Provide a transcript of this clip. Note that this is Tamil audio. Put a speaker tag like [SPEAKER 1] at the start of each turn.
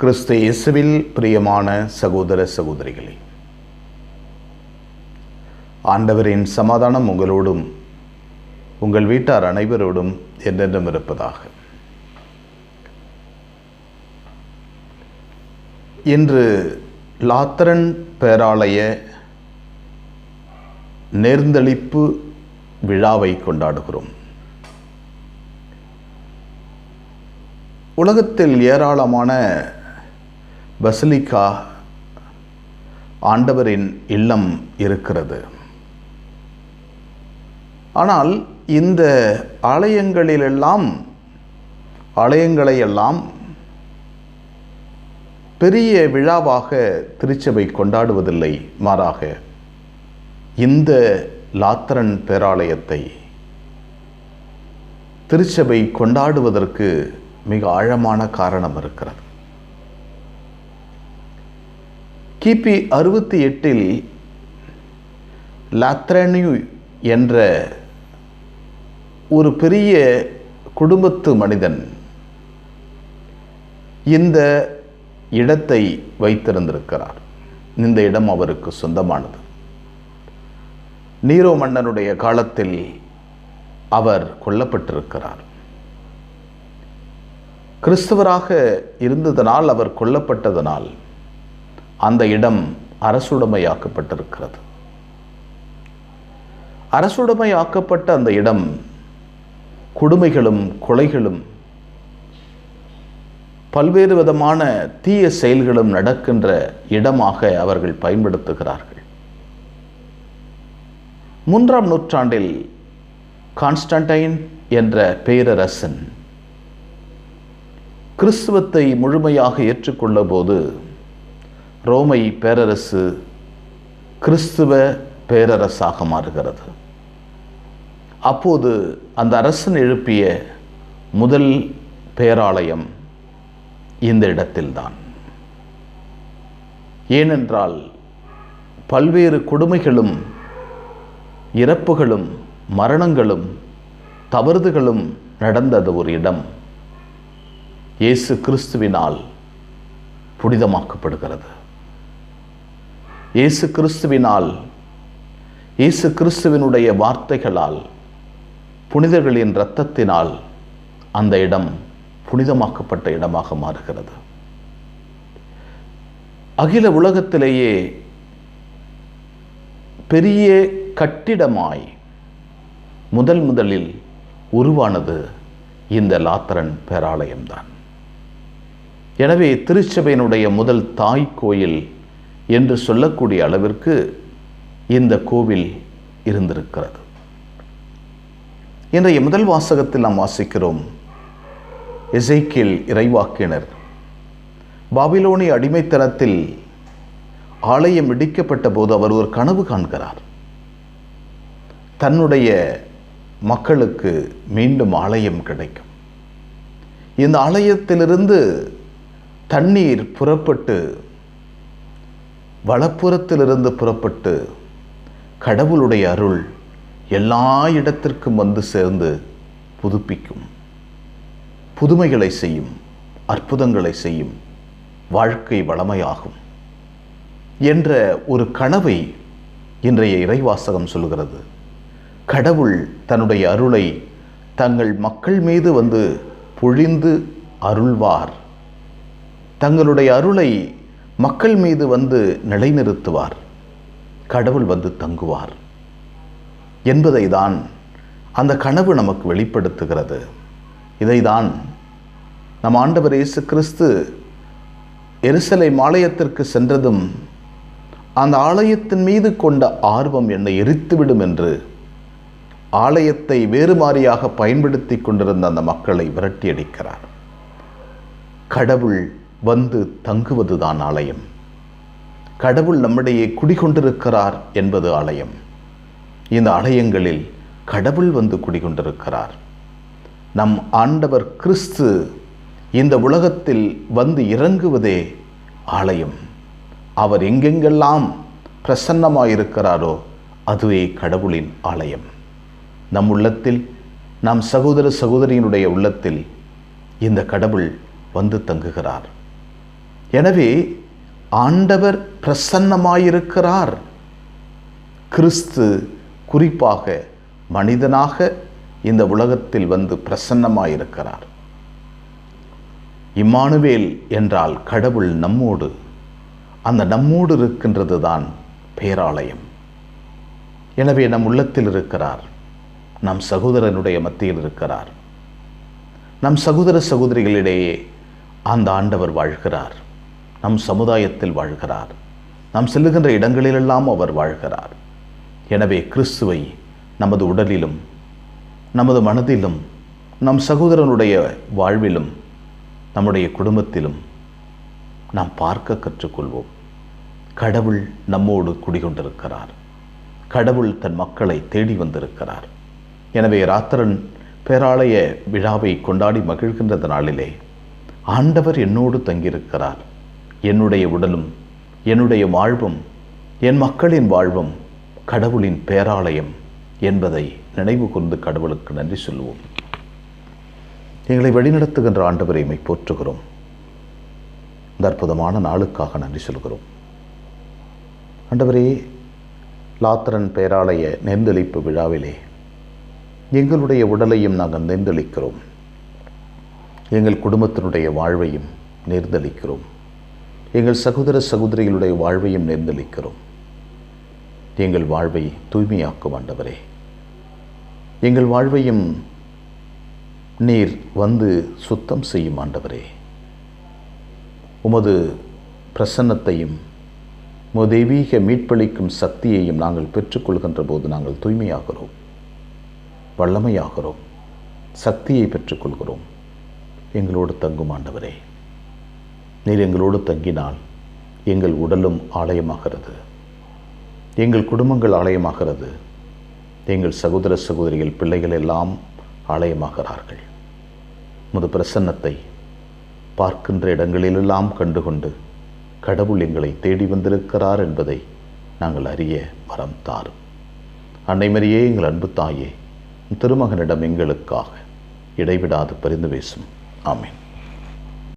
[SPEAKER 1] கிறிஸ்து இயேசுவில் பிரியமான சகோதர சகோதரிகளே ஆண்டவரின் சமாதானம் உங்களோடும் உங்கள் வீட்டார் அனைவரோடும் என்றென்றும் இருப்பதாக. இன்று லாத்தரன் பேராலய நேர்ந்தளிப்பு விழாவை கொண்டாடுகிறோம். உலகத்தில் ஏராளமான பசிலிக்கா ஆண்டவரின் இல்லம் இருக்கிறது. ஆனால் இந்த ஆலயங்களிலெல்லாம் ஆலயங்களை எல்லாம் பெரிய விழாவாக திருச்சபை கொண்டாடுவதில்லை மாறாக இந்த லாத்திரன் பேராலயத்தை திருச்சபை கொண்டாடுவதற்கு மிக ஆழமான காரணம் இருக்கிறது. கிபி அறுபத்தி எட்டில் லாத்ரனியூ என்ற ஒரு பெரிய குடும்பத்து மனிதன் இந்த இடத்தை வைத்திருந்திருக்கிறார். இந்த இடம் அவருக்கு சொந்தமானது. நீரோ மன்னனுடைய காலத்தில் அவர் கொல்லப்பட்டிருக்கிறார். கிறிஸ்தவராக இருந்ததனால் அவர் கொல்லப்பட்டதனால் அந்த இடம் அரசுடைமையாக்கப்பட்டிருக்கிறது. அரசுடைமையாக்கப்பட்ட அந்த இடம் கொடுமைகளும் கொலைகளும் பல்வேறு விதமான தீய செயல்களும் நடக்கின்ற இடமாக அவர்கள் பயன்படுத்துகிறார்கள். மூன்றாம் நூற்றாண்டில் கான்ஸ்டன்டைன் என்ற பேரரசன் கிறிஸ்துவத்தை முழுமையாக ஏற்றுக்கொள்ள போது ரோமை பேரரசு கிறிஸ்துவ பேரரசாக மாறுகிறது. அப்போது அந்த அரசன் எழுப்பிய முதல் பேராலயம் இந்த இடத்தில்தான். ஏனென்றால் பல்வேறு கொடுமைகளும் இறப்புகளும் மரணங்களும் தவறுதுகளும் நடந்தது ஒரு இடம். இயேசு கிறிஸ்துவினால் புனிதமாக்கப்படுகிறது. இயேசு கிறிஸ்துவினால் இயேசு கிறிஸ்துவினுடைய வார்த்தைகளால் புனிதர்களின் இரத்தத்தினால் அந்த இடம் புனிதமாக்கப்பட்ட இடமாக மாறுகிறது. அகில உலகத்திலேயே பெரிய கட்டிடமாய் முதல் முதலில் உருவானது இந்த லாத்தரன் பேராலயம்தான். எனவே திருச்சபையினுடைய முதல் தாய் கோயில் என்று சொல்லக்கூடிய அளவிற்கு இந்த கோவில் இருந்திருக்கிறது. இன்றைய முதல் வாசகத்தில் நாம் வாசிக்கிறோம் இசைக்கில் இறைவாக்கினர். பாபிலோனி அடிமைத்தனத்தில் ஆலயம் இடிக்கப்பட்ட போது அவர் ஒரு கனவு காண்கிறார். தன்னுடைய மக்களுக்கு மீண்டும் ஆலயம் கிடைக்கும். இந்த ஆலயத்திலிருந்து தண்ணீர் புறப்பட்டு வலப்புறத்திலிருந்து புறப்பட்டு கடவுளுடைய அருள் எல்லா இடத்திற்கும் வந்து சேர்ந்து புதுப்பிக்கும். புதுமைகளை செய்யும் அற்புதங்களை செய்யும் வாழ்க்கை வளமையாகும் என்ற ஒரு கனவை இன்றைய இறைவாசகம் சொல்கிறது. கடவுள் தன்னுடைய அருளை தங்கள் மக்கள் மீது வந்து பொழிந்து அருள்வார். தங்களுடைய அருளை மக்கள் மீது வந்து நிலைநிறுத்துவார். கடவுள் வந்து தங்குவார் என்பதை தான் அந்த கனவு நமக்கு வெளிப்படுத்துகிறது. இதைதான் நம் ஆண்டவர் இயேசு கிறிஸ்து எருசலை மாலயத்திற்கு சென்றதும் அந்த ஆலயத்தின் மீது கொண்ட ஆர்வம் என்னை எரித்துவிடும் என்று ஆலயத்தை வேறு மாறியாக பயன்படுத்தி கொண்டிருந்த அந்த மக்களை விரட்டியடிக்கிறார். கடவுள் வந்து தங்குவதுதான் ஆலயம். கடவுள் நம்மிடையே குடிகொண்டிருக்கிறார் என்பது ஆலயம். இந்த ஆலயங்களில் கடவுள் வந்து குடிகொண்டிருக்கிறார். நம் ஆண்டவர் கிறிஸ்து இந்த உலகத்தில் வந்து இறங்குவதே ஆலயம். அவர் எங்கெங்கெல்லாம் பிரசன்னமாயிருக்கிறாரோ அதுவே கடவுளின் ஆலயம். நம் உள்ளத்தில் நம் சகோதர சகோதரியினுடைய உள்ளத்தில் இந்த கடவுள் வந்து தங்குகிறார். எனவே ஆண்டவர் பிரசன்னமாயிருக்கிறார். கிறிஸ்து குறிப்பாக மனிதனாக இந்த உலகத்தில் வந்து பிரசன்னமாயிருக்கிறார். இம்மானுவேல் என்றால் கடவுள் நம்மோடு அந்த நம்மோடு இருக்கின்றது தான் பேராலயம். எனவே நம் உள்ளத்தில் இருக்கிறார் நம் சகோதரனுடைய மத்தியில் இருக்கிறார். நம் சகோதர சகோதரிகளிடையே அந்த ஆண்டவர் வாழ்கிறார். நம் சமுதாயத்தில் வாழ்கிறார். நாம் செல்லுகின்ற இடங்களிலெல்லாம் அவர் வாழ்கிறார். எனவே கிறிஸ்துவை நமது உடலிலும் நமது மனதிலும் நம் சகோதரனுடைய வாழ்விலும் நம்முடைய குடும்பத்திலும் நாம் பார்க்க கற்றுக்கொள்வோம். கடவுள் நம்மோடு குடிகொண்டிருக்கிறார். கடவுள் தன் மக்களை தேடி வந்திருக்கிறார். எனவே ராத்திரன் பேராலய விழாவை கொண்டாடி மகிழ்கின்ற நாளிலே ஆண்டவர் என்னோடு தங்கியிருக்கிறார். என்னுடைய உடலும் என்னுடைய வாழ்வும் என் மக்களின் வாழ்வும் கடவுளின் பேராலயம் என்பதை நினைவு கொண்டு கடவுளுக்கு நன்றி சொல்லுவோம். எங்களை வழிநடத்துகின்ற ஆண்டவரை மை போற்றுகிறோம். இந்த அற்புதமான நாளுக்காக நன்றி சொல்கிறோம் ஆண்டவரே லாத்திரன் பேராலய நெந்தளிப்பு விழாவிலே எங்களுடைய உடலையும் நாங்கள் நெந்தளிக்கிறோம் எங்கள் குடும்பத்தினுடைய வாழ்வையும் நேர்ந்தளிக்கிறோம் எங்கள் சகோதர சகோதரிகளுடைய வாழ்வையும் நேர்ந்தளிக்கிறோம் எங்கள் வாழ்வை தூய்மையாக்கும் ஆண்டவரே. எங்கள் வாழ்வையும் நீர் வந்து சுத்தம் செய்யும் ஆண்டவரே. உமது பிரசன்னத்தையும் உமது தெய்வீக மீட்பளிக்கும் சக்தியையும் நாங்கள் பெற்றுக்கொள்கின்ற போது நாங்கள் தூய்மையாகிறோம். வல்லமையாகிறோம். சக்தியை பெற்றுக்கொள்கிறோம். எங்களோடு தங்கும் ஆண்டவரே. நீர் எங்களோடு தங்கினால் எங்கள் உடலும் ஆலயமாகிறது. எங்கள் குடும்பங்கள் ஆலயமாகிறது. எங்கள் சகோதர சகோதரிகள் பிள்ளைகள் எல்லாம் ஆலயமாகிறார்கள். முது பிரசன்னத்தை பார்க்கின்ற இடங்களிலெல்லாம் கண்டுகொண்டு கடவுள் எங்களை தேடி வந்திருக்கிறார் என்பதை நாங்கள் அறிய வரம் தாரும். அன்னைமரியே எங்கள் அன்பு தாயே திருமகனிடம் எங்களுக்காக இடைவிடாது பரிந்து பேசும். ஆமீன்.